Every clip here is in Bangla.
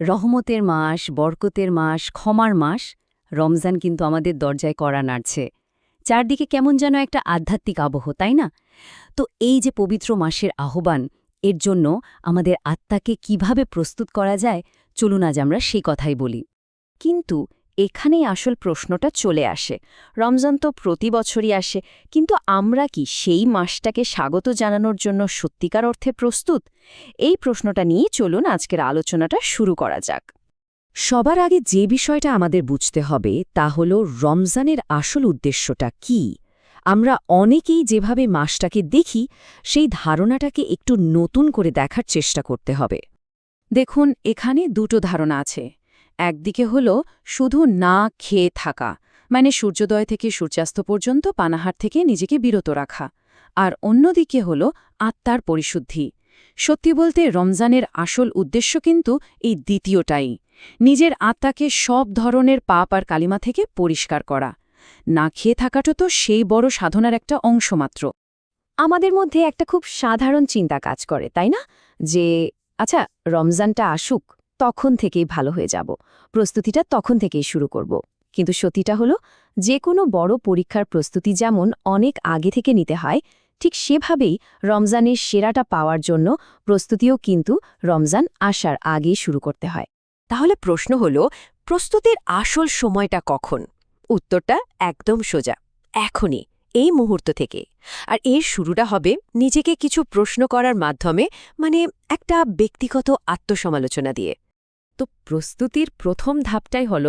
রহমতের মাস, বরকতের মাস, ক্ষমার মাস, রমজান কিন্তু আমাদের দরজায় করা নাড়ছে। চারদিকে কেমন যেন একটা আধ্যাত্মিক আবহ, তাই না? তো এই যে পবিত্র মাসের আহ্বান, এর জন্য আমাদের আত্মাকে কীভাবে প্রস্তুত করা যায়, চলুন আজ আমরা সেই কথাই বলি। কিন্তু এখানেই আসল প্রশ্নটা চলে আসে। রমজান তো প্রতি বছরই আসে, কিন্তু আমরা কি সেই মাসটাকে স্বাগত জানানোর জন্য সত্যিকার অর্থে প্রস্তুত? এই প্রশ্নটা নিয়ে চলুন আজকের আলোচনাটা শুরু করা যাক। সবার আগে যে বিষয়টা আমাদের বুঝতে হবে, তা হল রমজানের আসল উদ্দেশ্যটা কি? আমরা অনেকেই যেভাবে মাসটাকে দেখি, সেই ধারণাটাকে একটু নতুন করে দেখার চেষ্টা করতে হবে। দেখুন, এখানে দুটো ধারণা আছে। একদিকে হল শুধু না খেয়ে থাকা মানে সূর্যোদয় থেকে সূর্যাস্ত পর্যন্ত পানাহার থেকে নিজেকে বিরত রাখা, আর অন্যদিকে হল আত্মার পরিশুদ্ধি। সত্যি বলতে রমজানের আসল উদ্দেশ্য কিন্তু এই দ্বিতীয়টাই, নিজের আত্মাকে সব ধরনের পাপ আর কালিমা থেকে পরিষ্কার করা। না খেয়ে থাকাটা তো সেই বড় সাধনার একটা অংশ মাত্র আমাদের মধ্যে একটা খুব সাধারণ চিন্তা কাজ করে, তাই না? যে আচ্ছা রমজানটা আসুক। তখন থেকেই ভালো হয়ে যাব। প্রস্তুতিটা তখন থেকেই শুরু করব। কিন্তু সত্যিটা হলো যে কোনো বড় পরীক্ষার প্রস্তুতি যেমন অনেক আগে থেকে নিতে হয়, ঠিক সেভাবেই রমজানের সেরাটা পাওয়ার জন্য প্রস্তুতিও কিন্তু রমজান আসার আগেই শুরু করতে হয়। তাহলে প্রশ্ন হল, প্রস্তুতির আসল সময়টা কখন? উত্তরটা একদম সোজা, এখনই, এই মুহূর্ত থেকে। আর এর শুরুটা হবে নিজেকে কিছু প্রশ্ন করার মাধ্যমে মানে একটা ব্যক্তিগত আত্মসমালোচনা দিয়ে। তো প্রস্তুতির প্রথম ধাপটাই হল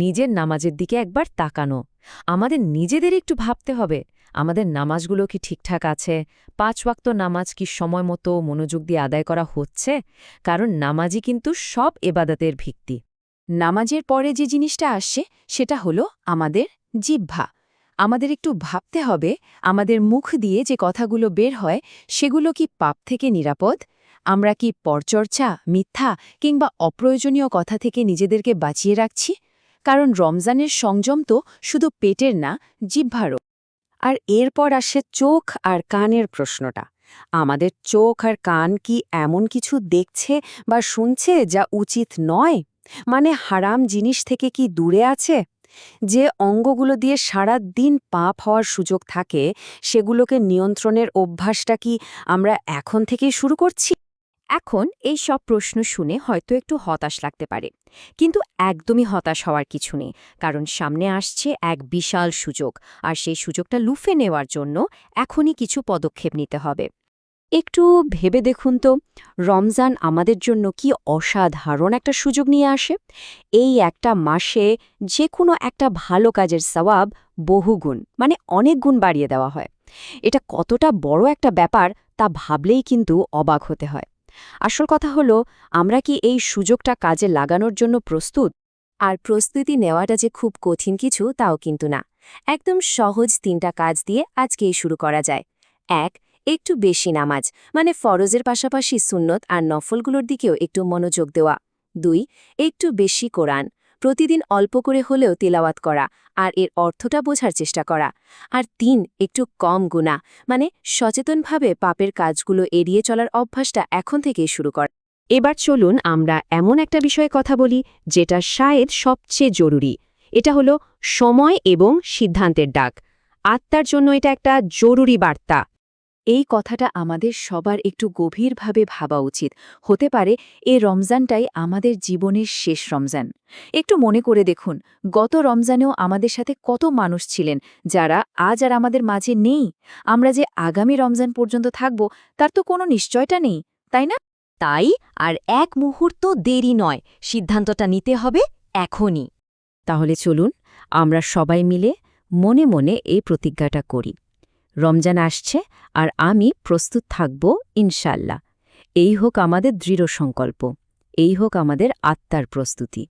নিজের নামাজের দিকে একবার তাকানো। আমাদের নিজেদের একটু ভাবতে হবে, আমাদের নামাজগুলো কি ঠিকঠাক আছে, পাঁচ ওয়াক্ত নামাজ কি সময় মতো মনোযোগ দিয়ে আদায় করা হচ্ছে? কারণ নামাজই কিন্তু সব এবাদাতের ভিত্তি। নামাজের পরে যে জিনিসটা আসছে সেটা হলো আমাদের জিহ্বা। আমাদের একটু ভাবতে হবে, আমাদের মুখ দিয়ে যে কথাগুলো বের হয়, সেগুলো কি পাপ থেকে নিরাপদ? আমরা কি পরচর্চা, মিথ্যা কিংবা অপ্রয়োজনীয় কথা থেকে নিজেদেরকে বাঁচিয়ে রাখছি? কারণ রমজানের সংযম তো শুধু পেটের না, জিহ্বারও। আর এরপর আসে চোখ আর কানের প্রশ্নটা। আমাদের চোখ আর কান কি এমন কিছু দেখছে বা শুনছে যা উচিত নয়? মানে হারাম জিনিস থেকে কি দূরে আছে? যে অঙ্গগুলো দিয়ে সারা দিন পাপ হওয়ার সুযোগ থাকে, সেগুলোকে নিয়ন্ত্রণের অভ্যাসটা কি আমরা এখন থেকেই শুরু করছি? এখন এই সব প্রশ্ন শুনে হয়তো একটু হতাশ লাগতে পারে। কিন্তু একদমই হতাশ হওয়ার কিছু নেই, কারণ সামনে আসছে এক বিশাল সুযোগ, আর সেই সুযোগটা লুফে নেওয়ার জন্য এখনই কিছু পদক্ষেপ নিতে হবে। একটু ভেবে দেখুন তো, রমজান আমাদের জন্য কি অসাধারণ একটা সুযোগ নিয়ে আসে? এই একটা মাসে যে কোনো একটা ভালো কাজের সওয়াব বহুগুণ মানে অনেক গুণ বাড়িয়ে দেওয়া হয়। এটা কতটা বড় একটা ব্যাপার তা ভাবলেই কিন্তু অবাক হতে হয়। আসল কথা হলো, আমরা কি এই সুযোগটা কাজে লাগানোর জন্য প্রস্তুত? আর প্রস্তুতি নেওয়াটা যে খুব কঠিন কিছু, তাও কিন্তু না। একদম সহজ তিনটা কাজ দিয়ে আজকেই শুরু করা যায়। এক, একটু বেশি নামাজ মানে ফরজের পাশাপাশি সুন্নত আর নফলগুলোর দিকেও একটু মনোযোগ দেওয়া। দুই, একটু বেশি কোরআন প্রতিদিন অল্প করে হলেও তেলাওয়াত করা আর এর অর্থটা বোঝার চেষ্টা করা। আর তিন, একটু কম গুণা মানে সচেতনভাবে পাপের কাজগুলো এড়িয়ে চলার অভ্যাসটা এখন থেকেই শুরু কর। এবার চলুন আমরা এমন একটা বিষয়ে কথা বলি যেটা শায়েদ সবচেয়ে জরুরি। এটা হলো সময় এবং সিদ্ধান্তের ডাক। আত্মার জন্য এটা একটা জরুরি বার্তা। এই কথাটা আমাদের সবার একটু গভীরভাবে ভাবা উচিত। হতে পারে এ রমজানটাই আমাদের জীবনের শেষ রমজান। একটু মনে করে দেখুন, গত রমজানেও আমাদের সাথে কত মানুষ ছিলেন যারা আজ আর আমাদের মাঝে নেই। আমরা যে আগামী রমজান পর্যন্ত থাকব, তার তো কোনো নিশ্চয়টা নেই, তাই না? তাই আর এক মুহূর্ত দেরি নয়, সিদ্ধান্তটা নিতে হবে এখনই। তাহলে চলুন, আমরা সবাই মিলে মনে মনে এই প্রতিজ্ঞাটা করি। রমজান আসছে আর আমি প্রস্তুত থাকব ইনশাল্লাহ এই হোক আমাদের দৃঢ় সংকল্প। এই হোক আমাদের আত্মার প্রস্তুতি।